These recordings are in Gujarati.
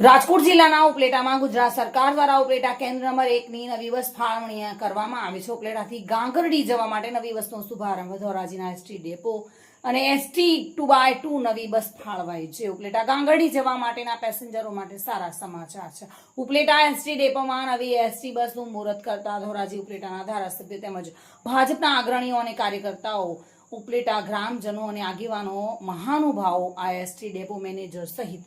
રાજકોટ જિલ્લાના ઉપલેટામાં ગુજરાત સરકાર દ્વારા ઉપલેટા કેન્દ્ર નંબર એકની નવી બસ ફાળવણી કરવામાં આવી છે. ઉપલેટાથી ગાંગરડી જવા માટે નવી બસનો શુભારંભ ધોરાજીના એસટી ડેપો અને એસટી ટુ બાય ટુ નવી બસ ફાળવાઈ છે. ઉપલેટા ગાંગરડી જવા માટેના પેસેન્જરો માટે સારા સમાચાર છે. ઉપલેટા એસટી ડેપોમાં નવી એસટી બસનું મુહૂર્ત કરતા ધોરાજી ઉપલેટાના ધારાસભ્ય તેમજ ભાજપના અગ્રણીઓ અને કાર્યકર્તાઓ, ઉપલેટા ગ્રામજનો અને આગેવાનો મહાનુભાવો આ એસટી ડેપો મેનેજર સહિત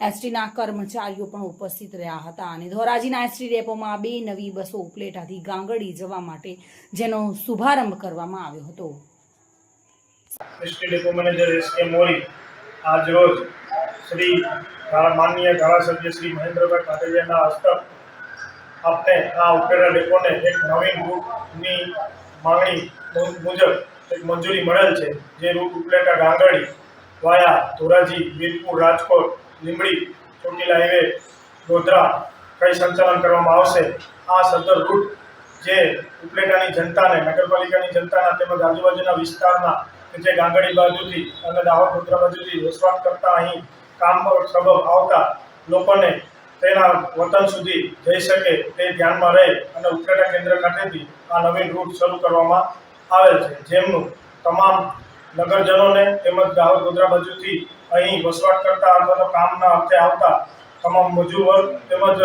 એસટીના કર્મચારીઓ પણ ઉપસ્થિત રહ્યા હતા અને ધોરાજીના એસટી ડેપોમાં બે નવી બસો ઉપલેટાથી ગાંગડી જવા માટે જેનો શુભારંભ કરવામાં આવ્યો હતો. એસટી ડેપો મેનેજર એસ કે મોરી આજ રોજ શ્રી માનનીય ધારાસભ્ય શ્રી મહેન્દ્રભાઈ કાતરિયાના હસ્તક આપને આ ઉપલેટા ડેપોને એક નવીન રૂટની માંગણી મુજબ એક મંજૂરી મળેલ છે. જે route Upleta Gangdi via Dhoraji Virpur Rajkot Limbdi, Chotila highway, Godhra કઈ સંચાલન કરવામાં આવશે? આ સદર રૂટ જે ઉપલેટાની જનતાને નગરપાલિકાની જનતાના તેમજ આજુબાજુના વિસ્તારના જે ગાંગડી બાજુથી અને દાહોદ ગોધરા બાજુથી વસવાટ કરતા અહીં કામ સબબ આવતા લોકોને તેના વતન સુધી જઈ શકે તે ધ્યાનમાં રહે અને ઉપલેટા કેન્દ્ર ખાતેથી આ નવીન રૂટ શરૂ કરવામાં આવેલ છે. જેમનું તમામ નગરજનોને તેમજ દાહોદ ગોધરા બાજુથી અહીં વસવાટ કરતા અથવા કામના અર્થે આવતા તમામ મજૂર વર્ગ તેમજ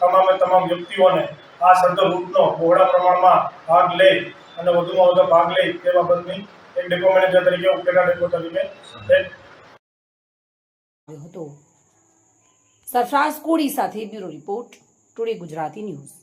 તમામે તમામ વ્યક્તિઓને આ સદર રૂટનો બહોળા પ્રમાણમાં ભાગ લે અને વધુમાં વધુ ભાગ લે તે બાબતની એક ડેપો મેનેજર તરીકે ઉપલેટા ડેપો તરીકે હતો. સરફરાઝ કોડી સાથે bureau report, today Gujarati news.